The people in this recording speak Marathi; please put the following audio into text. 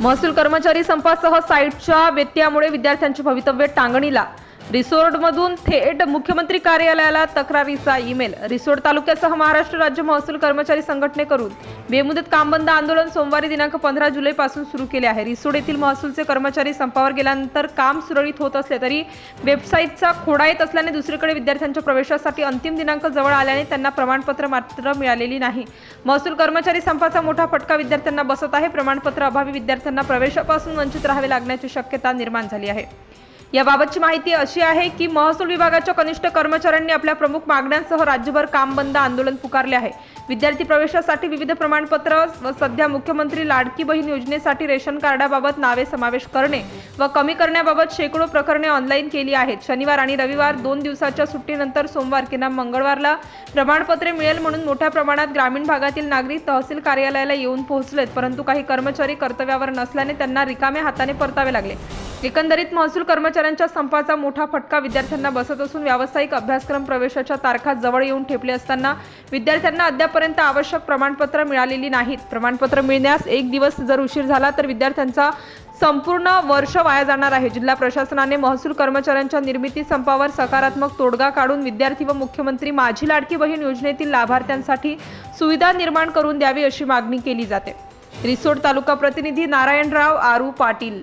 महसूल कर्मचारी संपासह साईटच्या व्यत्ययामुळे विद्यार्थ्यांचे भवितव्य टांगणीला रिसोर्टमधून थेट मुख्यमंत्री कार्यालयाला तक्रारीचा ईमेल. रिसोड तालुक्यासह महाराष्ट्र राज्य महसूल कर्मचारी संघटनेकडून बेमुदत कामबंद आंदोलन सोमवारी दिनांक पंधरा जुलैपासून सुरू केले आहे. रिसोड येथील महसूलचे कर्मचारी संपावर गेल्यानंतर काम सुरळीत होत असले तरी वेबसाईटचा खोडा येत असल्याने दुसरीकडे विद्यार्थ्यांच्या प्रवेशासाठी अंतिम दिनांक जवळ आल्याने त्यांना प्रमाणपत्र मात्र मिळालेली नाही. महसूल कर्मचारी संपाचा मोठा फटका विद्यार्थ्यांना बसत आहे. प्रमाणपत्र अभावी विद्यार्थ्यांना प्रवेशापासून वंचित राहावे लागण्याची शक्यता निर्माण झाली आहे. याबाबतची माहिती अशी आहे की महसूल विभागाच्या कनिष्ठ कर्मचाऱ्यांनी आपल्या प्रमुख मागण्यांसह राज्यभर काम बंद आंदोलन पुकारले आहे. विद्यार्थी प्रवेशासाठी विविध प्रमाणपत्र व सध्या मुख्यमंत्री लाडकी बहीण योजनेसाठी रेशन कार्डाबाबत नावे समावेश करणे व कमी करण्याबाबत शेकडो प्रकरणे ऑनलाईन केली आहेत. शनिवार आणि रविवार दोन दिवसाच्या सुट्टीनंतर सोमवार किंवा मंगळवारला प्रमाणपत्रे मिळेल म्हणून मोठ्या प्रमाणात ग्रामीण भागातील नागरिक तहसील कार्यालयाला येऊन पोहोचलेत परंतु काही कर्मचारी कर्तव्यावर नसल्याने त्यांना रिकाम्या हाताने परतावे लागले. एकंदरीत महसूल कर्मचारी कर्मचाऱ्यांच्या संपाचा मोठा फटका विद्यार्थ्यांना बसत असून व्यावसायिक अभ्यासक्रम प्रवेशाच्या तारखा जवळ येऊन ठेपले असताना विद्यार्थ्यांना अद्यापर्यंत आवश्यक प्रमाणपत्र मिळालेली नाहीत. प्रमाणपत्र मिळण्यास एक दिवस जर उशीर झाला तर विद्यार्थ्यांचा संपूर्ण वर्ष वाया जाणार आहे. जिल्हा प्रशासनाने महसूल कर्मचाऱ्यांच्या निर्मिती संपावर सकारात्मक तोडगा काढून विद्यार्थी व मुख्यमंत्री माझी लाडकी बहीण योजनेतील लाभार्थ्यांसाठी सुविधा निर्माण करून द्यावी अशी मागणी केली जाते. रिसोड तालुका प्रतिनिधी नारायणराव आरू पाटील.